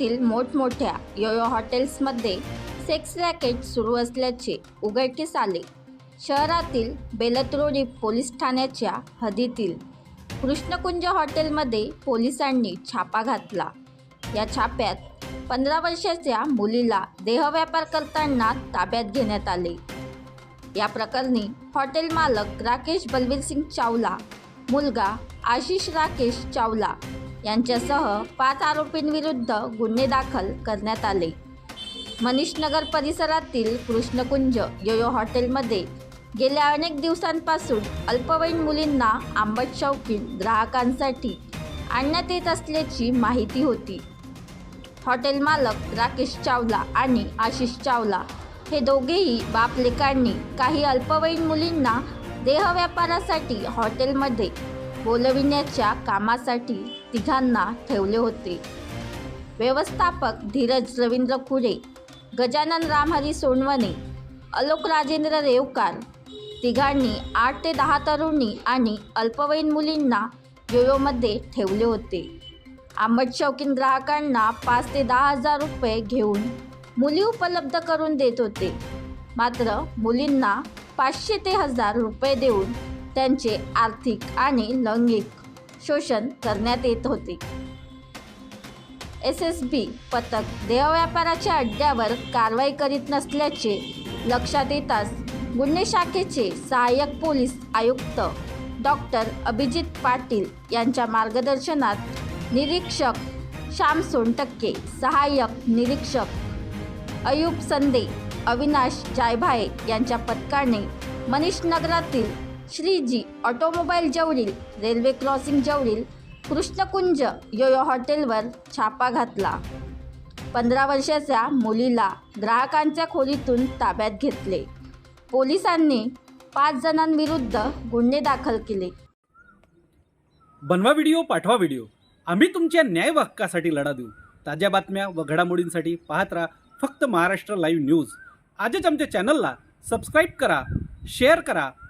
शहरातील मोठमोठ्या योयो हॉटेल्समध्ये सेक्स रॅकेट सुरू असल्याचे उघडकीस आले. शहरातील बेलत्रोडी पोलीस ठाण्याच्या हद्दीतील कृष्णकुंज हॉटेलमध्ये पोलिसांनी छापा घातला. या छाप्यात पंधरा वर्षाच्या मुलीला देहव्यापार करताना ताब्यात घेण्यात आले. या प्रकरणी हॉटेल मालक राकेश बलवीर सिंग चावला मुलगा आशिष राकेश चावला यांच्यासह पाच आरोपींविरुद्ध गुन्हे दाखल करण्यात आले. मनीषनगर परिसरातील कृष्णकुंज योयो हॉटेलमध्ये गेल्या अनेक दिवसांपासून अल्पवयीन मुलींना आंबट शौकीन ग्राहकांसाठी आणण्यात येत असल्याची माहिती होती. हॉटेल मालक राकेश चावला आणि आशिष चावला हे दोघेही बापलेकांनी काही अल्पवयीन मुलींना देहव्यापारासाठी हॉटेलमध्ये बोलविण्याच्या कामासाठी तिघांना ठेवले होते. व्यवस्थापक धीरज रवींद्र खुरे गजानन रामहरी सोनवणे अलोक राजेंद्र रेवकार तिघांनी आठ ते दहा तरुणी आणि अल्पवयीन मुलींना योयोमध्ये ठेवले होते. आंबट शौकीन ग्राहकांना पाच ते दहा हजार रुपये घेऊन मुली उपलब्ध करून देत होते. मात्र मुलींना पाचशे ते हजार रुपये देऊन त्यांचे आर्थिक आणि लैंगिक शोषण करण्यात येत होते. एस एस बी पथक देहव्यापाराच्या अड्ड्यावर कारवाई करीत नसल्याचे लक्षात येताच गुन्हे शाखेचे सहाय्यक पोलीस आयुक्त डॉक्टर अभिजित पाटील यांच्या मार्गदर्शनात निरीक्षक श्याम सोनटक्के सहाय्यक निरीक्षक अयूब संदे अविनाश जायभाये यांच्या पथकाने मनीष नगरातील श्रीजी ऑटोमोबाईल जवळील रेल्वे क्रॉसिंग जवळील कृष्णकुंज योयो हॉटेलवर छापा घातला. पंधरा वर्षाच्या मुलीला ग्राहकांच्या खोलीतून ताब्यात घेतले. पोलिसांनी पाच जणांविरुद्ध गुन्हे दाखल केले. बनवा व्हिडिओ पाठवा व्हिडिओ. आम्ही तुमच्या न्याय हक्कासाठी लढा देऊ. ताज्या बातम्या व घडामोडींसाठी पाहत राहा फक्त महाराष्ट्र लाईव्ह न्यूज. आजच आमच्या चॅनलला सबस्क्राईब करा शेअर करा